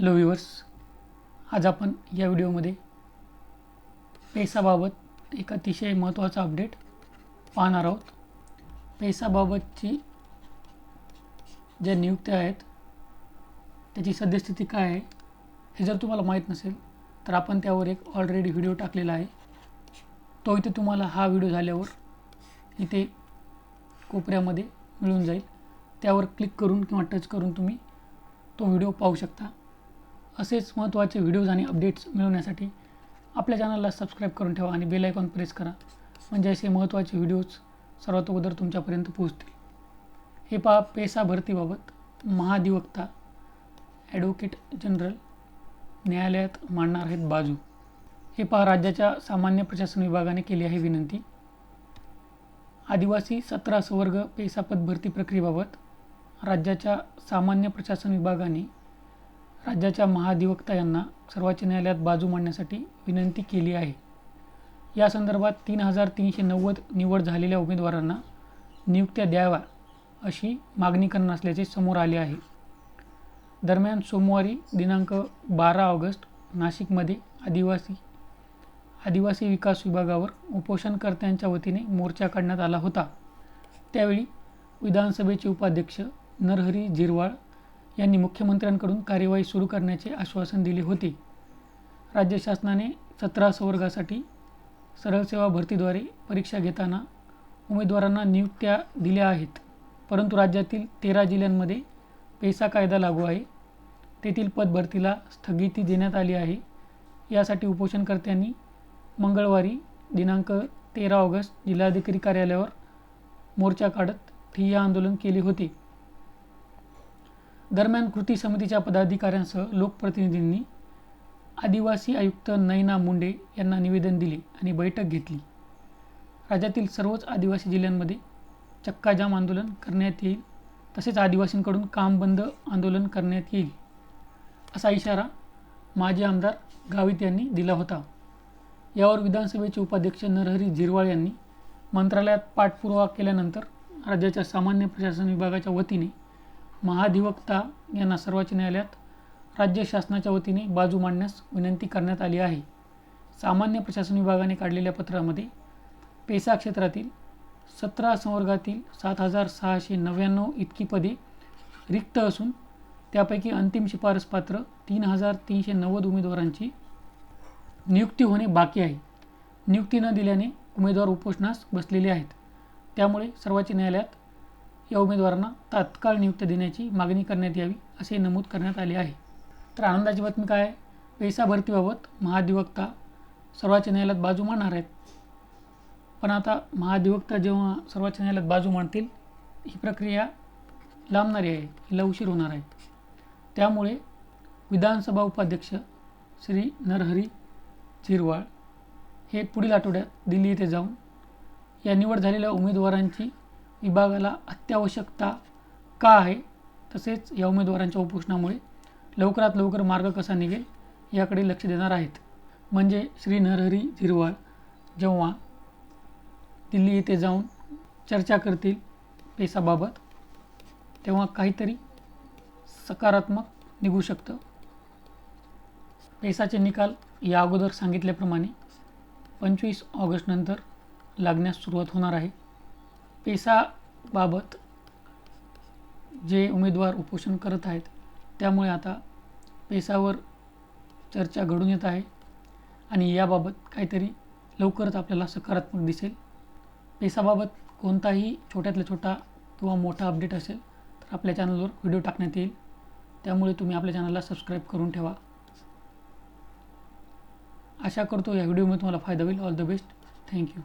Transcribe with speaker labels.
Speaker 1: Hello viewers आज आपण या व्हिडिओमध्ये पेसाबाबत एक अतिशय महत्त्वाचा अपडेट पाहणार आहोत. पेसाबाबतची ज्या नियुक्त्या आहेत त्याची सद्यस्थिती काय आहे हे जर तुम्हाला माहीत नसेल तर आपण त्यावर एक ऑलरेडी व्हिडिओ टाकलेला आहे. तो इथे तुम्हाला हा व्हिडिओ झाल्यावर इथे कोपऱ्यामध्ये मिळून जाईल. त्यावर क्लिक करून किंवा टच करून तुम्ही तो व्हिडिओ पाहू शकता. असेच महत्त्वाचे व्हिडिओज आणि अपडेट्स मिळवण्यासाठी आपल्या चॅनलला सबस्क्राईब करून ठेवा आणि बेल आयकॉन प्रेस करा. म्हणजे असे महत्त्वाचे व्हिडिओज सर्वात अगोदर तुमच्यापर्यंत पोहोचतील. हे पहा पेसा भरतीबाबत महाधिवक्ता ॲडव्होकेट जनरल न्यायालयात मांडणार आहेत बाजू. हे पहा राज्याच्या सामान्य प्रशासन विभागाने केली आहे विनंती. आदिवासी सतरा सवर्ग पेसापद भरती प्रक्रियेबाबत राज्याच्या सामान्य प्रशासन विभागाने राज्याच्या महाधिवक्ता यांना सर्वोच्च न्यायालयात बाजू मांडण्यासाठी विनंती केली आहे. या संदर्भात तीन हजार तीनशे नव्वद निवड झालेल्या उमेदवारांना नियुक्त्या द्याव्या अशी मागणी करणार असल्याचे समोर आले आहे. दरम्यान सोमवारी दिनांक बारा ऑगस्ट नाशिकमध्ये आदिवासी आदिवासी विकास विभागावर उपोषणकर्त्यांच्या वतीने मोर्चा काढण्यात आला होता. त्यावेळी विधानसभेचे उपाध्यक्ष नरहरी झिरवाळ यांनी मुख्यमंत्र्यांकडून कार्यवाही सुरू करण्याचे आश्वासन दिले होते. राज्य शासनाने सतरा संवर्गासाठी सरळ सेवा भरतीद्वारे परीक्षा घेताना उमेदवारांना नियुक्त्या दिल्या आहेत. परंतु राज्यातील तेरा जिल्ह्यांमध्ये पेसा कायदा लागू आहे. तेथील पदभरतीला स्थगिती देण्यात आली आहे. यासाठी उपोषणकर्त्यांनी मंगळवारी दिनांक तेरा ऑगस्ट जिल्हाधिकारी कार्यालयावर मोर्चा काढत ठिय्या आंदोलन केले होते. दरम्यान कृती समितीच्या पदाधिकाऱ्यांसह लोकप्रतिनिधींनी आदिवासी आयुक्त नैना मुंडे यांना निवेदन दिले आणि बैठक घेतली. राज्यातील सर्वच आदिवासी जिल्ह्यांमध्ये चक्काजाम आंदोलन करण्यात येईल तसेच आदिवासींकडून काम बंद आंदोलन करण्यात येईल असा इशारा माजी आमदार गावित यांनी दिला होता. यावर विधानसभेचे उपाध्यक्ष नरहरी झिरवाळ यांनी मंत्रालयात पाठपुरावा केल्यानंतर राज्याच्या सामान्य प्रशासन विभागाच्या वतीने महाधिवक्ता यांना सर्वोच्च न्यायालयात राज्य शासनाच्या वतीने बाजू मांडण्यास विनंती करण्यात आली आहे. सामान्य प्रशासन विभागाने काढलेल्या पत्रामध्ये पेसा क्षेत्रातील सतरा संवर्गातील सात हजार सहाशे नव्याण्णव इतकी पदे रिक्त असून त्यापैकी अंतिम शिफारस पात्र तीन हजार तीनशे नव्वद उमेदवारांची नियुक्ती होणे बाकी आहे. नियुक्ती न दिल्याने उमेदवार उपोषणास बसलेले आहेत. त्यामुळे सर्वोच्च न्यायालयात या उमेदवारांना तात्काळ नियुक्ती देण्याची मागणी करण्यात यावी असे नमूद करण्यात आले आहे. तर आनंदाची बातमी काय आहे? पैसा भरतीबाबत महाधिवक्ता सर्वोच्च न्यायालयात बाजू मांडणार आहेत. पण आता महाधिवक्ता जेव्हा सर्वोच्च न्यायालयात बाजू मांडतील ही प्रक्रिया लांबणारी आहे हिला उशीर होणार आहे. त्यामुळे विधानसभा उपाध्यक्ष श्री नरहरी झिरवाळ हे पुढील आठवड्यात दिल्ली येथे जाऊन या निवड झालेल्या उमेदवारांची विभागाला अत्यावश्यकता का आहे? तसेच या उमेदवारांच्या उपोषणामुळे लवकरात लवकर मार्ग कसा निघेल याकडे लक्ष देणार आहेत. म्हणजे श्री नरहरी झिरवाळ जेव्हा दिल्ली येथे जाऊन चर्चा करतील पेसाबाबत तेव्हा काहीतरी सकारात्मक निघू शकतं. पेसाचे निकाल या अगोदर सांगितल्याप्रमाणे पंचवीस ऑगस्टनंतर लागण्यास सुरुवात होणार आहे. पेसाबाबत जे उमेदवार उपोषण करत आहेत त्यामुळे आता पेसावर चर्चा घडून येत आहे आणि याबाबत काहीतरी लवकरच आपल्याला सकारात्मक दिसेल. पेसाबाबत कोणताही छोट्यातला छोटा किंवा मोठा अपडेट असेल तर आपल्या चॅनलवर व्हिडिओ टाकण्यात येईल. त्यामुळे तुम्ही आपल्या चॅनलला सबस्क्राईब करून ठेवा. आशा करतो या व्हिडिओमध्ये तुम्हाला फायदा होईल. All the best thank you